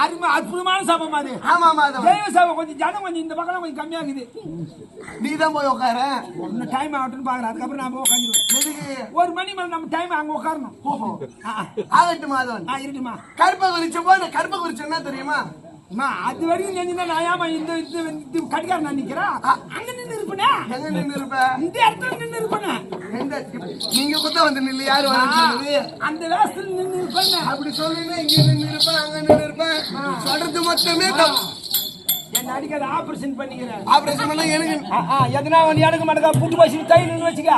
அருமை அற்புதமான சபம் அது. ஆமா மாதவா தெய்வ சபை கொஞ்சம் ஜனம் கொஞ்சம் இந்த பக்கம் கொஞ்சம் கம்மியாகுது. நீ தான் போய் உட்கார இன்னும் டைம் ஆகட்டும்னு பாக்குறேன். அதுக்கப்புறம் நான் போய் உட்காந்துருவேன் ஒரு மணி மேல நம்ம டைம் அங்க உட்காரணும் ஓஹோ. ஆகட்டும் மாதவன் ஆ, இருட்டுமா விருட்சம் போன்ற கற்பக விருட்சம் என்ன தெரியுமா? அம்மா அது வரைக்கும் செஞ்சுனா நான் ஏமா இந்த இது கட்டிக்கார நான் நிக்கிறேன் அங்க நின்று இருப்பேனே. எங்க நின்று இருப்ப? இந்த இடத்துல நின்று இருப்பேனே. நீங்க குத்த வந்து நில்லு யாரு சொல்லுது? அந்த வேசத்துல நின்று இருப்பேன். அப்படி சொல்லுன்னா இங்க நின்று இருப்பேன் அங்க நின்று இருப்பேன். சொல்றது மொத்தமே என்ன அடிக்காத ஆபரேஷன் பண்ணிக்கிறேன். ஆபரேஷன் பண்ணா எனக்கு எதனா ஒன்று எடுக்க மாட்டேங்க புட்டு பசி தையல்னு வச்சுக்க.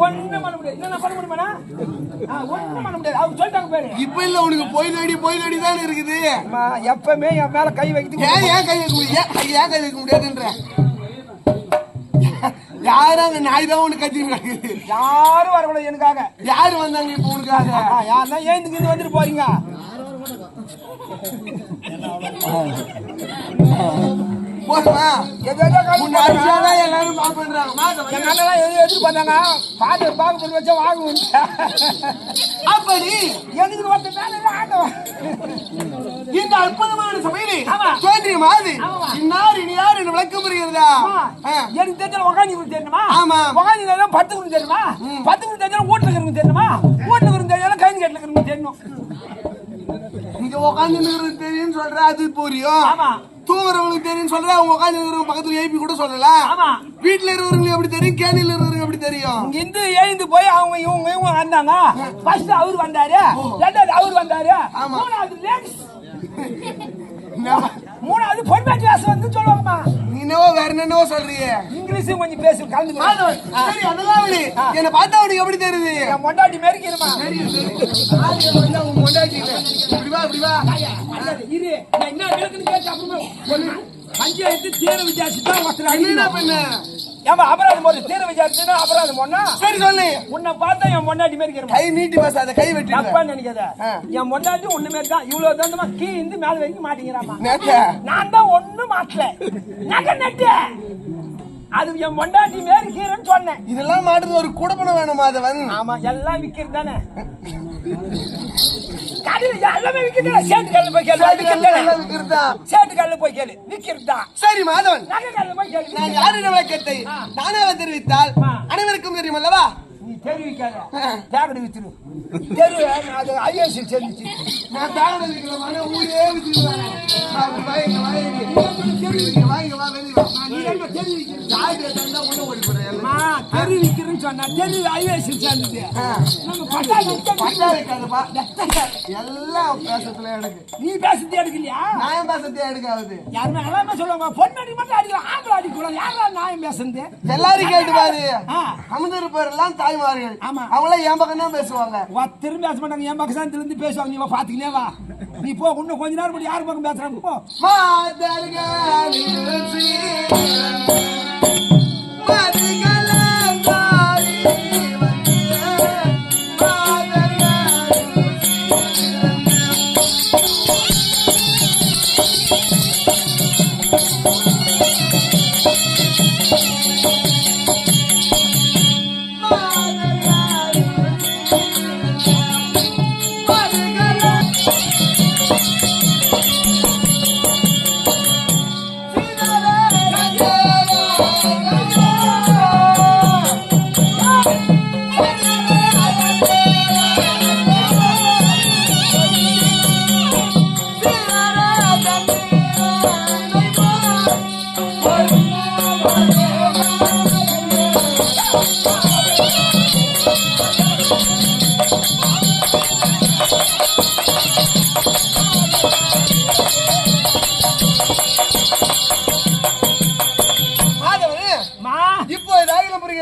ஒண்ணும் பண்ண முடியாது. என்ன பண்ண முடியுமாண்ணா ஆ, ஒண்ணும் பண்ண முடியாது. அவங்க சொல்லிட்டாங்க பேரு. இப்ப இல்ல உனக்கு போய் நடி போய் நடி தான் இருக்குது. அம்மா, எப்பவுமே என் மேல கை வைக்கிறது ஏன் ஏன் கை வைக்க முடியாது? ஏன் ஏன் கை வைக்க முடியாதுன்ற? யாரும் நாய் தான் உனக்கு கத்தின்னு கிடக்குது யாரும் வரக்கூடாது எனக்காக. யாரு வந்தாங்க இப்ப உனக்காக? யாருன்னா ஏந்துக்கு இருந்து வந்துட்டு போறீங்க? அடிச்சாதான் எல்லாரும் பால் பண்றாங்க மாதவன். எங்க அண்ணெல்லாம் எது எதிர்ப்பு பண்ணாங்க பாத்து பாக்கு பண்ணி வச்சா வாங்குவோம் அப்படி எனக்கு ஒருத்தர் மேல ஆண்டவன் இந்த அற்புதமான சபையிலே. தோன்றிய மாதிரி. இன்னார் இனியார் என்று விளக்கம். ஆ. எனக்கு தெரிஞ்ச உக்காந்து தெரியுமா ஆமா. உக்காந்து தெரியும் பத்து குண்டு தெரியுமா பத்து குண்டு தெரிஞ்சாலும் வீட்டுல இருக்கிறவங்க தெரியுமா வீட்டுல தெரிஞ்சாலும் கைந்து கட்டில இருக்கிறவங்க தெரியணும் இங்க உட்காந்து தெரியும் சொல்ற அது புரியும் ஆமா. தூங்குறவங்களுக்கு தெரியும் சொல்ற அவங்க உட்காந்து இருக்கிறவங்க பக்கத்துல ஏபி கூட சொல்லலாம் ஆமா. வீட்டுல இருக்கிறவங்களுக்கு எப்படி தெரியும்? கேணில இருக்கிறவங்க எப்படி தெரியும்? இங்க இருந்து எழுந்து போய் அவங்க இவங்க இவங்க வந்தாங்க. ஃபர்ஸ்ட் அவர் வந்தாரு. ரெண்டாவது அவர் வந்தாரு. மூணாவது லேடிஸ்? மூணாவது பொன்பாட்டி வாசம் வந்து சொல்லுவாங்கம்மா. என்னவோ வேற என்னவோ சொல்றியே இங்கிலீஷும் கொஞ்சம் பேசி கலந்து சரி அதெல்லாம் விடு என்ன பார்த்தா உனக்கு எப்படி தெரியுது? என் மொண்டாட்டி மேரிக்கிறமா தெரியும், தெரியும். ஆதியை வந்து அவங்க கொண்டாட்டி இல்ல. இப்படி வா இப்படி வா. இரு. நான் என்ன விளக்குன்னு கேட்டு அப்புறமா ஒண்ணு பஞ்சாயத்து தீர விசாரிச்சு தான் ஒருத்தர் என்ன. பண்ண? ஏமா அபராதம் போது தீர விசாரிச்சுன்னா அபராதம் போனா சரி சொல்லு. உன்னை பார்த்தா என் மொண்டாட்டி மேரிக்கிறமா கை நீட்டி பேசாத கை வெட்டி தப்பா நினைக்காத. என் மொண்டாட்டி ஒண்ணு மாரி தான். இவ்வளவு தந்தமா கீ இருந்து மேல வரைக்கும் மாட்டேங்கிறாமா நான் தான் ஒண்ணும் மாட்டல. நகை நட்டு. அது என் மொண்டாட்டி மாரி கீரைன்னு சொன்னேன். இதெல்லாம் மாட்டுறது ஒரு குடப்பணம் வேணும் மாதவன். ஆமா எல்லாம் விக்கிறது தானே எல்லாமே விக்குதுடா. சேட்டு கடையில போய் கேளு. விக்கிறதா? சேட்டு கடையில போய் கேளு. விக்கிறதா? சரி மாதவன் நகை கடையில போய் கேளு. நான் தெரிவித்தால் ஆ. அனைவருக்கும் தெரியும் அல்லவா தெரிவிக்காத. தேக்கடி வித்துரு. தெரு, அது IAS சேர்ந்துச்சு. நான் தாராள விக்கிறமான ஊரே வித்துருவேன் நான் தெரிவிக்கிறேன்னு சொன்னா, தெரு பட்டா இருக்காதுப்பா எல்லாம் பேசத்துல எனக்கு. நீ பேசுறது எடுக்கலையா நியாயம் பேசத்தே எடுக்காது யாருமே எல்லாமே சொல்லுவாங்க? பொண்ணடி மட்டும் அடிக்கலாம். ஆம்பளை அடிக்கூடாது. யாரா நியாயம் பேசுறது? எல்லாரும் கேட்டு பாரு. ஆ. அமர்ந்திருப்பவர் எல்லாம் தாய்மார்கள் ஆமா. அவங்களாம் என் பக்கம் தான் பேசுவாங்க. வா திரும்பி பேச மாட்டாங்க என் பக்கம் தான் திரும்பி பேசுவாங்க. நீ வா பாத்துக்கினே வா. நீ போ இன்னும் கொஞ்ச நேரம் முன்னாடி யார் பக்கம் பேசுறாங்க? போ.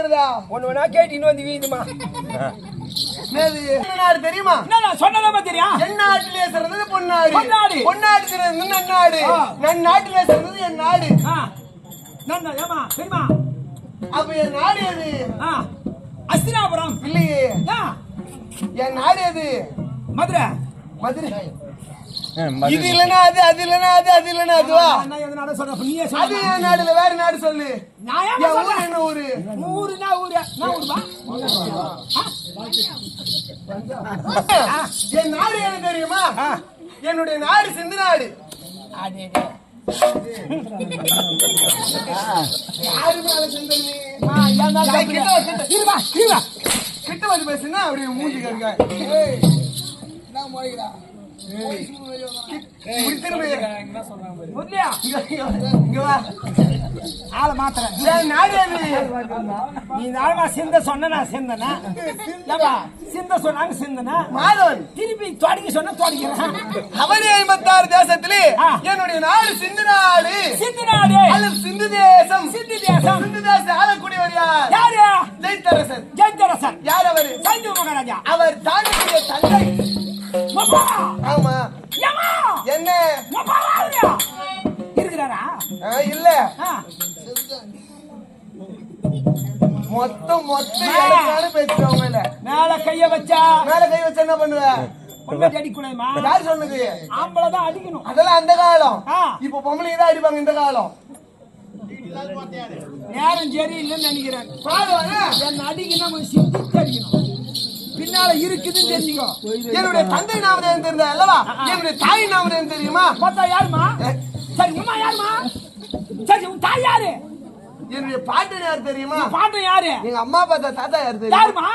புரிகிறதா ஒண்ணு வேணா கேட்டு வந்து வீதுமா நாடு தெரியுமா? சொன்னதாம தெரியும் என் நாட்டிலே சிறந்தது பொன்னாடு. பொன்னாடு. சிறந்தது நன்னாடு. நன் நாட்டிலே சிறந்தது என் நாடு. ஏமா தெரியுமா அப்ப என் நாடு எது? அஸ்தினாபுரம். இல்லையே. என் நாடு எது? மதுரை. மதுரை. இது இல்லனா அது அது இல்லனா அது அது இல்லனா அதுவா அது என் நாடுல வேற நாடு சொல்லு. என் ஊர் என்ன ஊரு? ஊருனா ஊரு? நான் என் நாடு எனக்கு தெரியுமா? என்னுடைய நாடு சிந்து நாடு. யாரு மேல கிட்ட வந்து பேசுனா அப்படியே மூஞ்சி கருங்க நான் மோய்கிறா திருப்பி தொடங்கி சொன்ன தொடங்கிறேன் அவனி ஐம்பத்தாறு தேசத்திலே. என்னுடைய நாடு சிந்து நாடு. சிந்து நாடு. அல்லது சிந்து தேசம். சிந்து தேசம். சிந்து தேசம் ஆளக்கூடியவர் யார்? யாரு? ஜெயித்தரசன் ஜெயந்தரசன். யார் அவரு? சைந்து மகாராஜா. அவர் தானுடைய தந்தை. மொத்தம் மொத்தம் மேல. கைய வச்சா. மேல கை வச்சு என்ன பண்ணுவ? பொண்ணு அடிக்கூடாதுமா யார் சொன்னது? ஆம்பளை தான் அடிக்கணும். அதெல்லாம் அந்த காலம். ஆ. இப்ப பொம்பளைங்க தான் அடிப்பாங்க இந்த காலம். நேரம் சரியில்லைன்னு நினைக்கிறேன். என்ன அடிக்கணும் கொஞ்சம் சிந்திச்சு அடிக்கணும். பின்னால இருக்குதுன்னு தெரிஞ்சுக்கோ. என்னுடைய தந்தை நாமதேவன் தெரிந்தா அல்லவா? என்னுடைய தாய் நாமதேவன் தெரியுமா? பார்த்தா யாருமா சரி உமா யாருமா சரி உன் தாய் யாரு? என்னுடைய பாட்டன் யார் தெரியுமா? பாட்டு யாரு? எங்க அம்மா பார்த்தா தாத்தா யார் தெரியுமா? யாருமா?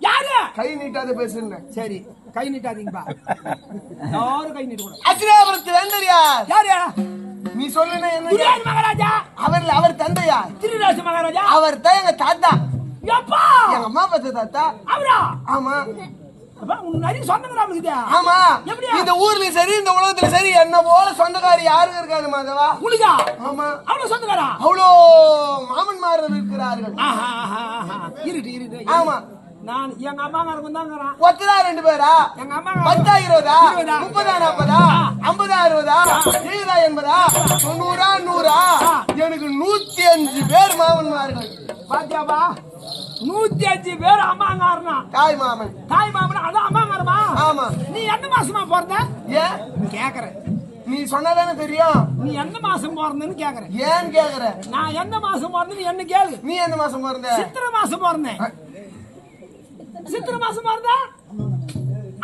யாரு? கை நீட்டாத பேசுறேன் சரி கை நீட்டாதீங்கப்பா. யாரும் கை நீட்ட அச்சிராபுரத்து வேந்தர் யார்? நீ சொல்லுன என்ன? மகாராஜா. அவர் அவர் தந்தையா திருராச மகாராஜா. அவர் தான் எங்க தாத்தா. எங்க அம்மா பார்த்த தாத்தா. அவரா? ஆமா. ஆமா? இந்த ஊர்லயும் சரி இந்த உலகத்துல சரி என்ன போல சொந்தக்காரி யாரும் இருக்காது மாதவா உனக்கா? ஆமா. அவ்வளவு சொந்தக்காரா? அவ்வளோ மாமன்மார்கள் இருக்கிறார்கள். இருட்டு இருட்டு ஆமா. நான் எங்க அம்மாக்காரங்க தாங்கிறான் ஒத்தரா ரெண்டு பேரா? எங்க அம்மா பத்தா இருபதா? முப்பதா நாற்பதா ஐம்பதா அறுபதா? எழுபதா எண்பதா? தொண்ணூறா நூறா? எனக்கு நூத்தி அஞ்சு பேர் மாமன்மார்கள். பாத்தியாப்பா. நூத்தி அஞ்சு பேர் அம்மாங்காரனா தாய் மாமன். தாய் மாமனா? அதான் அம்மாங்காரமா? ஆமா. நீ எந்த மாசமா பிறந்த? ஏன் கேக்குறேன். நீ சொன்னாதானே தெரியும்? நீ எந்த மாசம் பிறந்தன்னு கேக்குறேன். ஏன் கேக்குற? நான் எந்த மாசம் பிறந்தேன்னு என்ன கேளு. நீ எந்த மாசம் பிறந்த? சித்திரை மாசம் பிறந்தேன். சித்திரை மாசம் பிறந்த?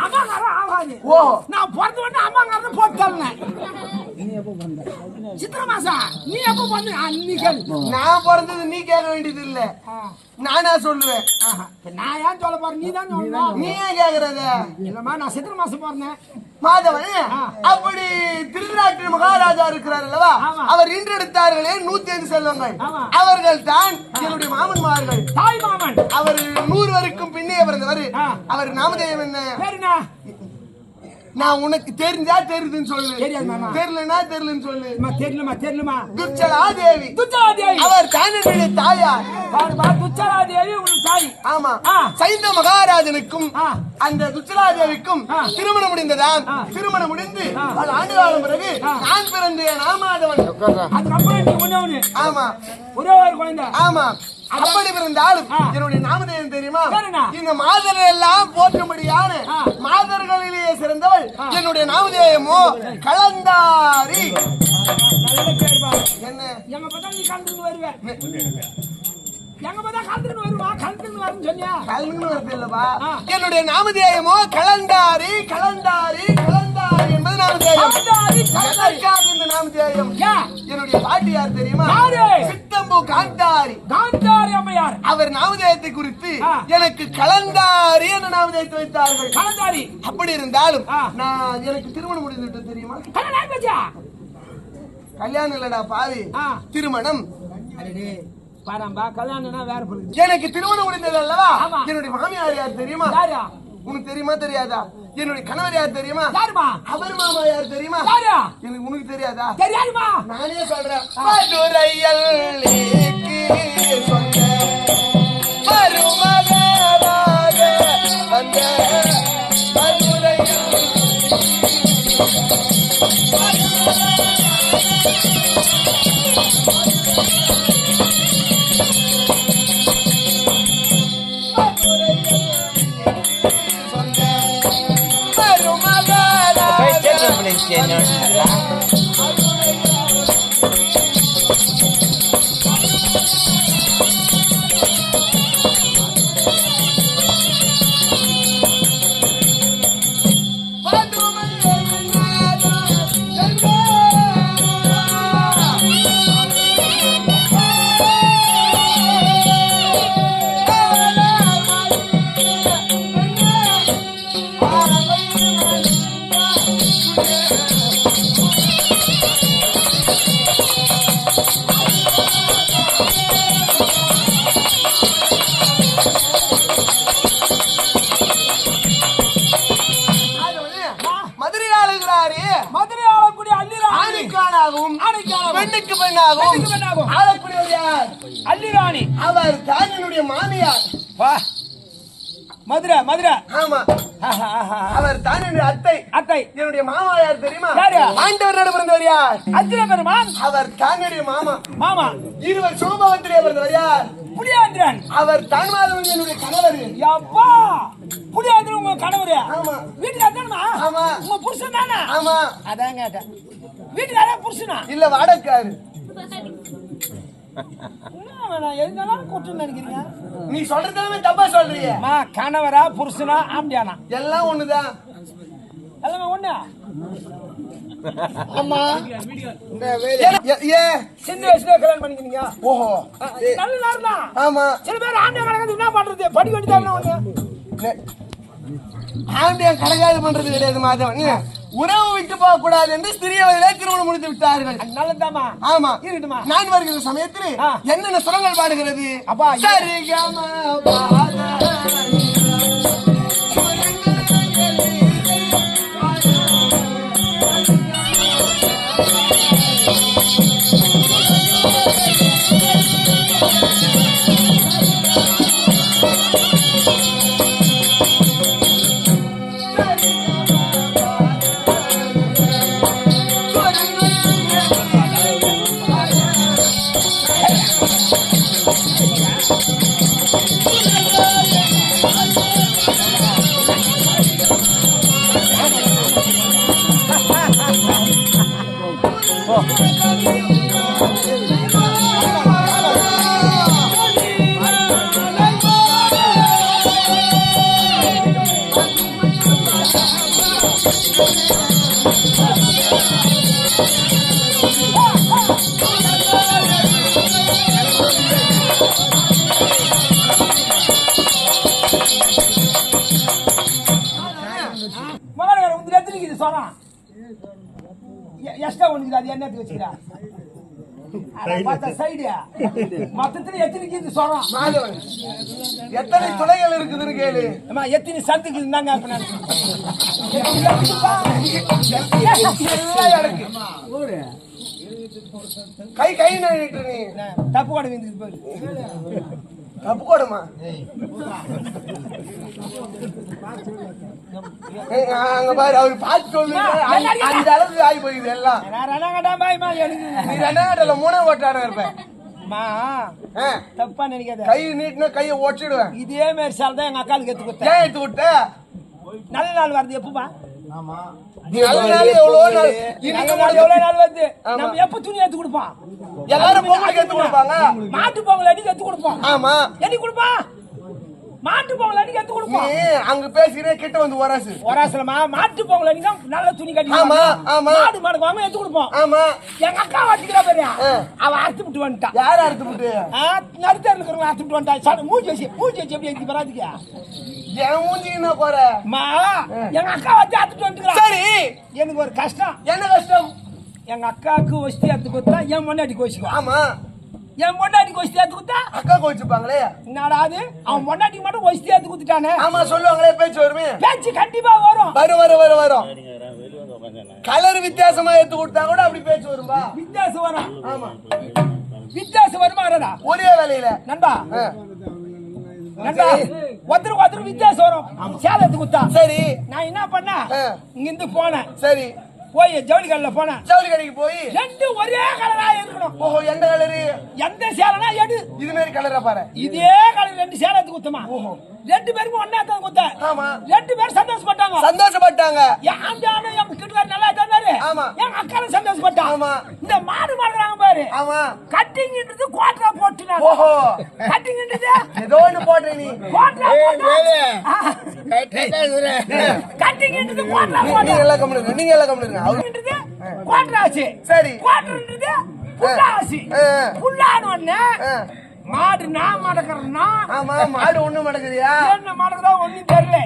அம்மாக்காரன் ஆகாது. ஓ. நான் பிறந்த உடனே அம்மாக்காரன் போட்டு சித்திர மாசம் நீ எப்ப பிறந்த அன்னைக்கு நான் பிறந்தது நீ கேட்க வேண்டியது இல்ல. நானா சொல்லுவேன். நான் ஏன் சொல்ல போறேன்? நீ தான் சொல்லணும். நீ ஏன் கேக்குறத? இல்லம்மா நான் சித்திர மாசம் பிறந்தேன். மாதவன் அப்படி திருநாட்டு மகாராஜா இருக்கிறார் அல்லவா. அவர் இன்றெடுத்தார்களே நூத்தி ஐந்து செல்வங்கள். அவர்கள் தான் என்னுடைய மாமன்மார்கள். தாய் மாமன். அவர் நூறு வரைக்கும் பின்னே பிறந்தவர். அவர் பேர் என்ன? நான் உனக்கு தெரிஞ்சா தெரியுதுன்னு சொல்லு. தெரியலனா தெரியலன்னு சொல்லு தெரியலமா தெரியலமா துச்சலா தேவி துச்சலாதேவி அவர் தானனுடைய தாயார் பாருமா துச்சலாதேவி உன் தாய் ஆமா. சைந்த மகாராஜனுக்கும். அந்த துச்சலாதேவிக்கும். திருமணம் முடிந்ததாம். திருமணம் முடிந்து. பல ஆண்டு காலம் பிறகு. நான் பிறந்தேன் நாமாதவன் அதுக்கப்புறம் ஆமா ஒரே ஒரு குழந்தை ஆமா அப்படி பிறந்தாலும் ஆ. என்னுடைய நாமதேயம் தெரியுமா? இந்த மாதர் எல்லாம் போற்றும்படியான. மாதர்களிலேயே சிறந்தவள். என்னுடைய நாமதேயமோ கலந்தாரி. என்ன? எங்க பார்த்தா நீ எங்க பார்த்தா கலந்துன்னு வருவா. சொன்னியா? வருது இல்லவா ஆ. என்னுடைய நாமதேயமோ கலந்தாரி கலந்தாரி கலந்தாரி என்பது நாமதேயம். கலந்தாரி, நாமதேயம் ஏன் என்னுடைய பாட்டி யார் தெரியுமா? சித்தம்பு காந்தாரி. காந்தாரி அம்மையார். அவர் நாமதேயத்தை குறித்து. எனக்கு கலந்தாரி என்ற நாமதேயத்தை வைத்தார்கள். கலந்தாரி. அப்படி இருந்தாலும். நான் எனக்கு திருமணம் முடிந்துவிட்டது தெரியுமா? கல்யாணம் இல்லடா பாவி. திருமணம். பாரம்பா கல்யாணம்னா வேற பொருள். எனக்கு திருமணம் முடிந்தது அல்லவா. என்னுடைய மாமியார் யார் தெரியுமா? யாரா? உனக்கு தெரியுமா தெரியாதா? என்னுடைய கணவர் யார் தெரியுமா? யாருமா? அவர் மாமா யார் தெரியுமா? எனக்கு உனக்கு தெரியாதா? தெரியாதுமா நானே சொல்றேன். என்னுடைய மாமியார். வா. மதுரை மதுரை. ஆமா. அவர் தான் என்னுடைய அத்தை. அத்தை. என்னுடைய மாமா யார் தெரியுமா? யாரு? ஆண்டவர் நடு பிறந்தவர் யார் பெருமான். அவர் தான் என்னுடைய மாமா. மாமா. இருவர் சோபவத்திலே பிறந்தவர் யார் புளியாந்திரன் அவர் தான் மாதவன் என்னுடைய கணவர். அப்பா. புளியாந்திரன் உங்க கணவரு. ஆமா. வீட்டுக்கு அத்தானுமா ஆமா. உங்க புருஷன் தானே? ஆமா. அதான் கேட்டேன். புருஷனா? இல்ல வாடக்காரு வேணாம் எதுனாலும் கூட்டுன்னு நினைக்கிறீங்க? நீ சொல்றதுமே தப்பா சொல்றியே. மா கணவரா புருஷனா ஆம்பியானா? எல்லாம் ஒண்ணுதான். எல்லாமே ஒண்ணு? ஆமா. ஏ- ஏ சின்ன வயசுல கல்யாணம் பண்ணிக்கிறீங்க? ஓஹோ. நல்ல நேரம் தான் ஆமா. சில பேர் ஆண்டியா கணக்கு என்ன பண்றது? படிக்க வேண்டியதான் ஒண்ணு ஆண்டியன் கணக்காது பண்றது கிடையாது மாதவன். உறவு விட்டு போக கூடாது என்று சிறிய வயதிலே திருமணம் முடித்து விட்டார்கள். நல்லதாமா ஆமா. இருக்கட்டுமா நான் வருகிற சமயத்தில். என்னென்ன சுரங்கள் பாடுகிறது? அப்பா, சரிகம எக்ஸ்ட்ரா ஒண்ணுக்குது அது என்னத்துக்கு வச்சுக்கிறா? எத்தனை துளைகள் இருக்குதுன்னு கேளு. அம்மா எத்தனை சந்துக்கு இருந்தாங்க கை கை நினைட்டு நீ. தப்பு கூட விந்துக்குது பாரு தப்பு கூடமா அங்க பாரு அவர் பார்த்து சொல்லு அந்த அளவுக்கு ஆகி போயிடுது எல்லாம் நீ ரெண்டாம் கட்டல மூணாம் ஓட்டான இருப்ப. அம்மா ஆ, தப்பா நினைக்காத. கை நீட்டினா கையை ஒட்டிடுவேன் இதே மாதிரி சால் தான் எங்க அக்காளுக்கு எடுத்து கொடுத்தேன். எடுத்து நல்ல நாள் வருது எப்பமா மாட்டு பொங்கல் அடிக்க எடுத்து கொடுப்போம் ஆமா. எடி கொடுப்பான் மாட்டு பொங்கல் அடிக்க எடுத்து கொடுப்போம் அங்க பேசினே கிட்ட வந்து ஒராசு. ஒராசலமா மாட்டு பொங்கல் அடிக்க நல்ல துணி கட்டி ஆமா, ஆமா. மாடு மாடு வாங்க எடுத்து கொடுப்போம். ஆமா. எங்க அக்கா வச்சுக்கிறா பாரு. அவ அறுத்து விட்டு வந்துட்டான் யார் அறுத்து விட்டு? நடுத்தர் இருக்கிறவங்க அறுத்து விட்டு வந்துட்டான் சார் மூஞ்சி வச்சு மூஞ்சி வச்சு எப்படி எடுத்து வராதுக்கு? என் மூஞ்சி என்ன போற? மா எங்க அக்கா வச்சு அறுத்துட்டு வந்துக்கிறான் சரி. எனக்கு ஒரு கஷ்டம். என்ன கஷ்டம்? எங்க அக்காவுக்கு ஒஸ்தி எடுத்து கொடுத்தா என் பொண்டாட்டி கோச்சிக்குவா ஆமா. என் பொண்டாட்டி ஒஸ்தி எடுத்து கொடுத்தா? அக்கா கோச்சுப்பாங்களே என்னடா அது? அவன் பொண்டாட்டிக்கு மட்டும் ஒஸ்தி எடுத்து கொடுத்துட்டானே? ஆமா சொல்லுவாங்களே பேச்சு வருமே. பேச்சு கண்டிப்பா வரும். வரும் வரும் வரும் வரும். கலர் வித்தியாசமா எடுத்து கொடுத்தா கூட அப்படி பேச்சு வரும்பா. வித்தியாசம் வரும். ஆமா. வித்தியாசம் வருமா ஒரே வேலையில. நண்பா. நண்பா ஒருத்தருக்கு வித்தியாசம் வரும். சேலை எடுத்து கொடுத்தா. சரி. நான் என்ன பண்ண. இங்கிருந்து போனேன். சரி. போய் ஜவுளி கடையில் போனேன். ஜவுளி கடைக்கு போய். ரெண்டு ஒரே கலரா இருக்கணும். ஓஹோ எந்த கலரு? எந்த சேலைனா எடு. இது மாதிரி கலரா பாரு. இதே கலர் ரெண்டு சேலை எடுத்து குத்தமா ரெண்டு பேருக்கும் ஒன்னா தான் குத்த ஆமா. ரெண்டு பேரும் சந்தோஷப்பட்டாங்க. சந்தோஷப்பட்டாங்க. என் ஆண்டானு என் கிட்டுக்கார் நல்லா இருந்தாரு ஆமா. என் அக்காலும் சந்தோஷப்பட்டான். ஆமா. இந்த மாடு மாடுறாங்க பாரு. ஆமா. கட்டிங்ன்றது குவாட்டரா போட்டுனாங்க. ஓஹோ. கட்டிங்ன்றது ஏதோ ஒண்ணு போடுற நீ. குவாட்டரா கட்டிங்ன்றது குவாட்டரா நீ- போட்டு? நீங்க எல்லாம் கம்முனுங்க நீங்க எல்லாம் கம்முனுங்க அவரு கட்டிங்ன்றது குவாட்டரா ஆச்சு. சரி. குவாட்டர்ன்றது புல்லா ஆச்சு ஆ. புல்லான உடனே ஆ, மாடு நான் மடக்கிறேன்னா? ஆமா மாடு ஒண்ணு மடக்குறியா என்ன மடக்குதா ஒண்ணும் தெரியல.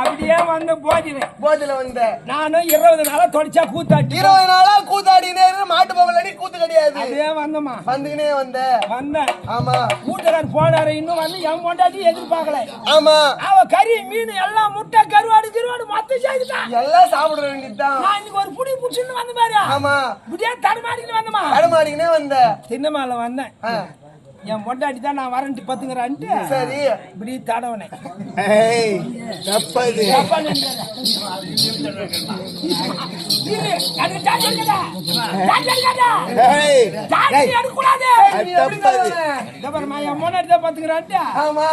அப்படியே வந்து போதினேன் போதில வந்த. நானும் இருபது நாளா தொடிச்சா கூத்தாட்டி. இருபது நாளா கூத்தாடினே மாட்டு பொங்கல் அடி கூத்து கிடையாது. அப்படியே வந்தம்மா. வந்துக்கினே வந்த. வந்தேன். ஆமா. வீட்டுக்கார் போனாரு இன்னும் வந்து என் பொண்டாட்டி எதிர்பார்க்கல. ஆமா. அவ கறி மீன் எல்லாம் முட்டை கருவாடு கிருவாடு மொத்தம் செய்துட்டான் எல்லாம் சாப்பிட வேண்டியதுதான் நான் இன்னைக்கு ஒரு புடி புடிச்சுன்னு வந்து பாரு ஆமா. இப்படியே தடுமாடிக்கிட்டு வந்தமா தடுமாடிக்கினே வந்த. சின்னமால வந்தேன். என் பொண்டாட்டி தான் நான் வரேன்ட்டு பத்துங்கிறான்ட்டு சரி. இப்படி தடவனே தப்பது. என் முன்னாடி தான் பத்துக்கிறான்ட்டு. ஆமா.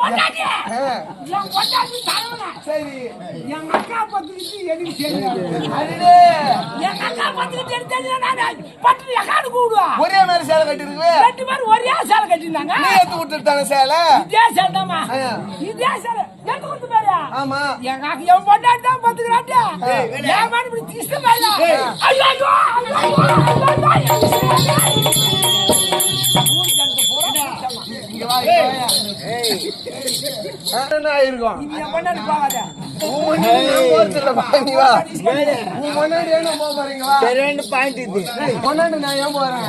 பொண்டாட்டி. பொண்டாட்டி தடவனே. சரி. என் அக்கா பத்துக்கிட்டு எனக்கு அக்கா. நான் பட்டு எக்காடு கூடுவா. ஒரே மாதிரி சேலை கட்டிருக்குவே ரெண்டு பேரும் ஒரே சேலை கட்டியிருந்தாங்க. நீ எடுத்து விட்டுட்டான சேலை இதே சேலை தாம்மா. ஆ. இதே சேலை. எடுத்து கொடுத்து பாரு. ஆமா எங்க அக்கா என் பொண்டாட்டி தான் பத்துக்கிறான்ட்டு. என் மேல இப்படி திஷ்ட பாரு. ஐயோ, ஐயோ, ஆயிருக்கும் இது நான் ஏன் போறேன்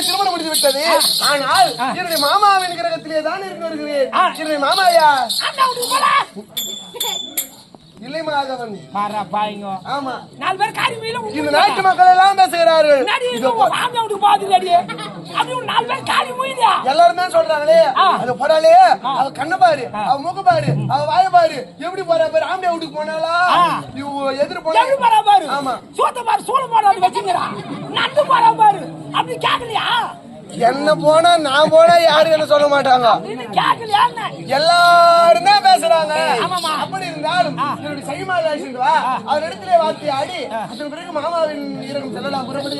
திருமணம் முடிந்து விட்டது ஆனால் என்னுடைய மாமாவின் கிரகத்திலே தான் இருக்கிறேன் என்னுடைய மாமாயா அண்ணா வீட்டுக்கு போடா. இல்லை மாதவன் பாரா, பாய்ங்கோ. ஆமா நாலு பேர் காரி மீல இந்த நாட்டு மக்கள் எல்லாம் பேசுகிறார்கள் மாமியா வீட்டுக்கு பாத்துக்கிறியாடி? அப்படி ஒரு நாலு பேர் காரி மூயுதா? எல்லாரும் தான் சொல்றாங்களே. அது போறாளே அவ கண்ண பாரு அவ முக பாரு அவ வாய பாரு எப்படி போறா பாரு ஆம்பளை வீட்டுக்கு போனாலா. இவ எதிர் போனா எப்படி போறா பாரு? ஆமா. சோத்த பாரு, சூளை மாடு வச்சுக்கிறான். நண்டு போறா பாரு. அப்படி கேட்கலையா? என்ன போனா நான் போனா யாரும் என்ன சொல்ல மாட்டாங்க? எல்லாரும் தான் பேசுறாங்க. அப்படி இருந்தாலும் என்னுடைய சைமால் அழைச்சிட்டு வா அவர் இடத்திலே வார்த்தை ஆடி அதன் பிறகு மாமாவின் ஈரகம் செல்லலாம் புறப்படி